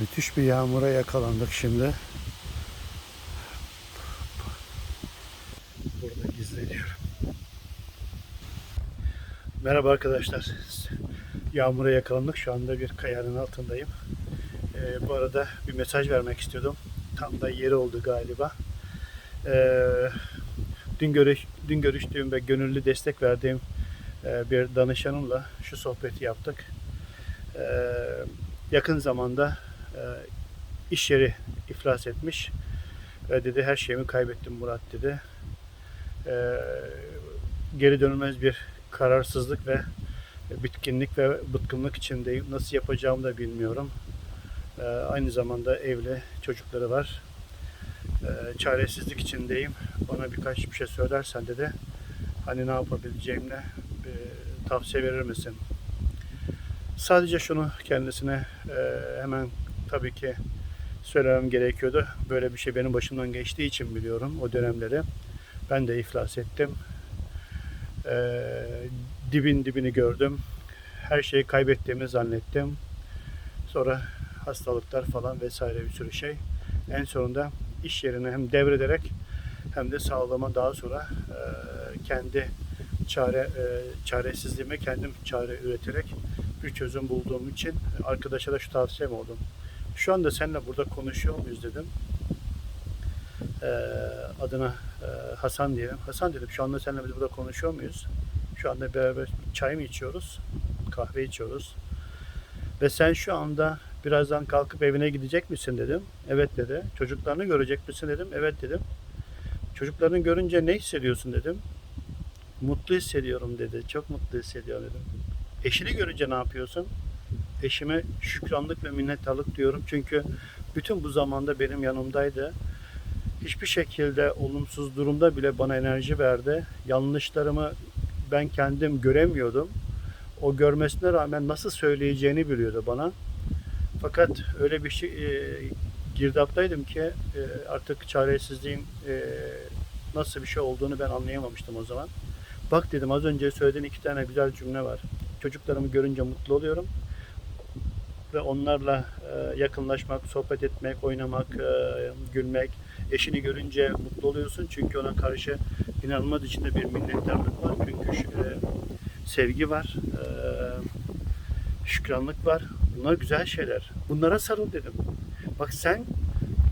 Müthiş bir yağmura yakalandık şimdi. Burada gizleniyorum. Merhaba arkadaşlar. Yağmura yakalandık. Şu anda bir kayanın altındayım. Ee, bu arada bir mesaj vermek istiyordum. Tam da yeri oldu galiba. Ee, dün, görüş, dün görüştüğüm ve gönüllü destek verdiğim e, bir danışanımla şu sohbeti yaptık. Ee, yakın zamanda iş yeri iflas etmiş ve dedi her şeyimi kaybettim Murat dedi. Ee, geri dönülmez bir kararsızlık ve bitkinlik ve bıtkınlık içindeyim. Nasıl yapacağımı da bilmiyorum. Ee, aynı zamanda evli çocukları var. Ee, çaresizlik içindeyim. Bana birkaç bir şey söylersen dedi. Hani ne yapabileceğimle e, tavsiye verir misin? Sadece şunu kendisine e, hemen tabii ki söylemem gerekiyordu. Böyle bir şey benim başımdan geçtiği için biliyorum o dönemleri. Ben de iflas ettim. E, dibin dibini gördüm. Her şeyi kaybettiğimi zannettim. Sonra hastalıklar falan vesaire bir sürü şey. En sonunda iş yerine hem devrederek hem de sağlığıma daha sonra e, kendi çare e, çaresizliğime kendim çare üreterek bir çözüm bulduğum için arkadaşa da şu tavsiyem oldu. Şu anda seninle burada konuşuyor muyuz dedim. Ee, adına e, Hasan diyelim. Hasan dedim şu anda seninle burada konuşuyor muyuz? Şu anda beraber çay mı içiyoruz? Kahve içiyoruz. Ve sen şu anda birazdan kalkıp evine gidecek misin dedim. Evet dedi. Çocuklarını görecek misin dedim. Evet dedim. Çocuklarını görünce ne hissediyorsun dedim. Mutlu hissediyorum dedi. Çok mutlu hissediyorum dedim. Eşini görünce ne yapıyorsun? Eşime şükranlık ve minnettarlık diyorum. Çünkü bütün bu zamanda benim yanımdaydı. Hiçbir şekilde olumsuz durumda bile bana enerji verdi. Yanlışlarımı ben kendim göremiyordum. O görmesine rağmen nasıl söyleyeceğini biliyordu bana. Fakat öyle bir şey e, girdaptaydım ki e, artık çaresizliğin e, nasıl bir şey olduğunu ben anlayamamıştım o zaman. Bak dedim az önce söylediğin iki tane güzel cümle var. Çocuklarımı görünce mutlu oluyorum ve onlarla e, yakınlaşmak, sohbet etmek, oynamak, e, gülmek. Eşini görünce mutlu oluyorsun çünkü ona karşı inanılmaz içinde bir minnettarlık var. Çünkü e, sevgi var, şükranlık var. Bunlar güzel şeyler. Bunlara sarıl dedim. Bak sen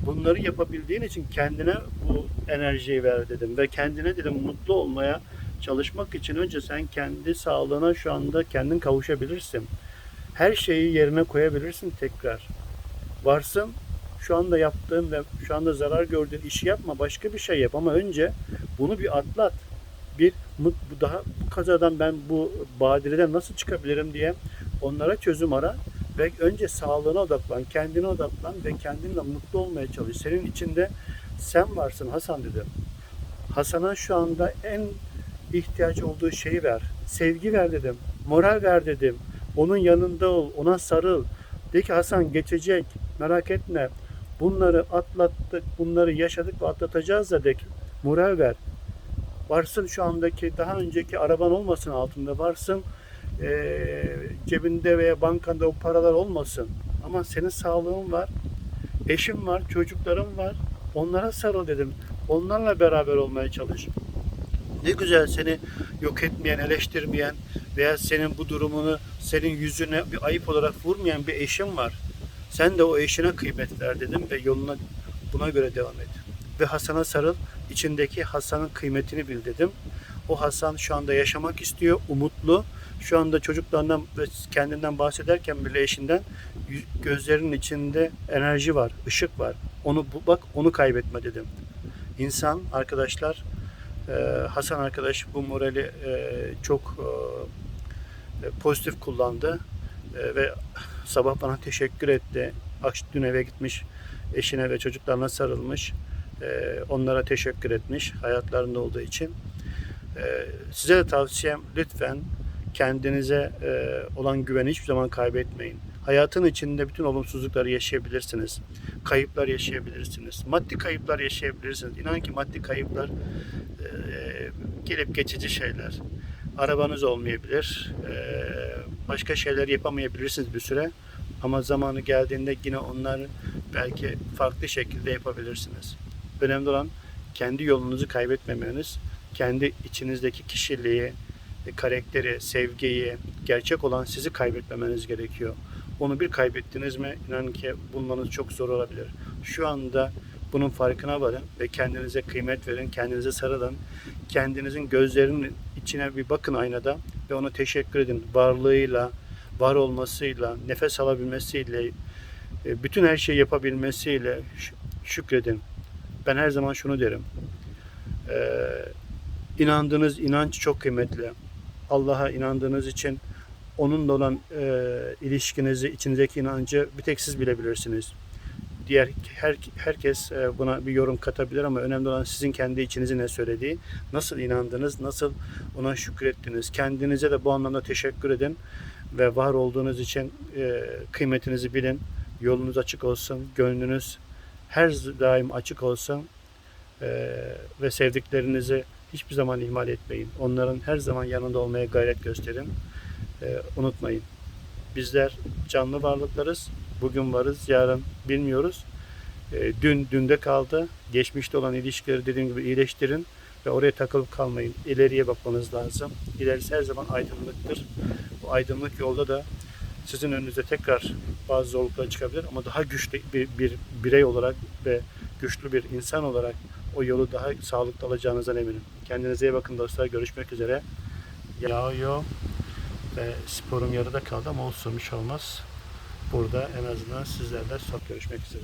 bunları yapabildiğin için kendine bu enerjiyi ver dedim ve kendine dedim mutlu olmaya çalışmak için önce sen kendi sağlığına şu anda kendin kavuşabilirsin. Her şeyi yerine koyabilirsin tekrar. Varsın şu anda yaptığın ve şu anda zarar gördüğün işi yapma başka bir şey yap ama önce bunu bir atlat. Bir bu daha bu kazadan ben bu badireden nasıl çıkabilirim diye onlara çözüm ara ve önce sağlığına odaklan, kendine odaklan ve kendinle mutlu olmaya çalış. Senin içinde sen varsın Hasan dedi. Hasan'a şu anda en ihtiyacı olduğu şeyi ver. Sevgi ver dedim. Moral ver dedim. Onun yanında ol. Ona sarıl. De ki Hasan geçecek. Merak etme. Bunları atlattık. Bunları yaşadık ve atlatacağız da de ki, Moral ver. Varsın şu andaki daha önceki araban olmasın altında. Varsın eee, cebinde veya bankanda o paralar olmasın. Ama senin sağlığın var. Eşim var. Çocuklarım var. Onlara sarıl dedim. Onlarla beraber olmaya çalış. Ne güzel seni yok etmeyen, eleştirmeyen veya senin bu durumunu senin yüzüne bir ayıp olarak vurmayan bir eşin var. Sen de o eşine kıymet ver dedim ve yoluna buna göre devam et. Ve Hasan'a sarıl, içindeki Hasan'ın kıymetini bil dedim. O Hasan şu anda yaşamak istiyor, umutlu. Şu anda çocuklarından ve kendinden bahsederken bile eşinden gözlerinin içinde enerji var, ışık var. Onu bak onu kaybetme dedim. İnsan arkadaşlar Hasan arkadaş bu morali çok pozitif kullandı E, ve sabah bana teşekkür etti. Dün eve gitmiş, eşine ve çocuklarına sarılmış. E, onlara teşekkür etmiş hayatlarında olduğu için. E, size de tavsiyem lütfen kendinize olan güveni hiçbir zaman kaybetmeyin. Hayatın içinde bütün olumsuzlukları yaşayabilirsiniz. Kayıplar yaşayabilirsiniz. Maddi kayıplar yaşayabilirsiniz. İnan ki maddi kayıplar e, gelip geçici şeyler. Arabanız olmayabilir. başka şeyler yapamayabilirsiniz bir süre. Ama zamanı geldiğinde yine onları belki farklı şekilde yapabilirsiniz. Önemli olan kendi yolunuzu kaybetmemeniz, kendi içinizdeki kişiliği, e, karakteri, sevgiyi, gerçek olan sizi kaybetmemeniz gerekiyor. Onu bir kaybettiniz mi inanın ki bulmanız çok zor olabilir. Şu anda bunun farkına varın ve kendinize kıymet verin, kendinize sarılın. Kendinizin gözlerinin içine bir bakın aynada ve ona teşekkür edin. Varlığıyla, var olmasıyla, nefes alabilmesiyle, e, bütün her şeyi yapabilmesiyle şü- şükredin. Ben her zaman şunu derim. Ee, inandığınız inanç çok kıymetli. Allah'a inandığınız için onunla olan e, ilişkinizi, içinizdeki inancı bir tek siz bilebilirsiniz. Diğer her, herkes e, buna bir yorum katabilir ama önemli olan sizin kendi içinizi ne söylediği, nasıl inandınız, nasıl ona şükrettiniz. Kendinize de bu anlamda teşekkür edin ve var olduğunuz için e, kıymetinizi bilin. Yolunuz açık olsun, gönlünüz her daim açık olsun e, ve sevdiklerinizi hiçbir zaman ihmal etmeyin. Onların her zaman yanında olmaya gayret gösterin. Unutmayın. Bizler canlı varlıklarız. Bugün varız, yarın bilmiyoruz. E, dün dünde kaldı. Geçmişte olan ilişkileri dediğim gibi iyileştirin ve oraya takılıp kalmayın. İleriye bakmanız lazım. İlerisi her zaman aydınlıktır. Bu aydınlık yolda da sizin önünüze tekrar bazı zorluklar çıkabilir ama daha güçlü bir, bir birey olarak ve güçlü bir insan olarak o yolu daha sağlıklı alacağınızdan eminim. Kendinize iyi bakın dostlar. Görüşmek üzere. Yağıyor ve sporum yarıda kaldı ama olsun bir şey olmaz. Burada en azından sizlerle son görüşmek üzere.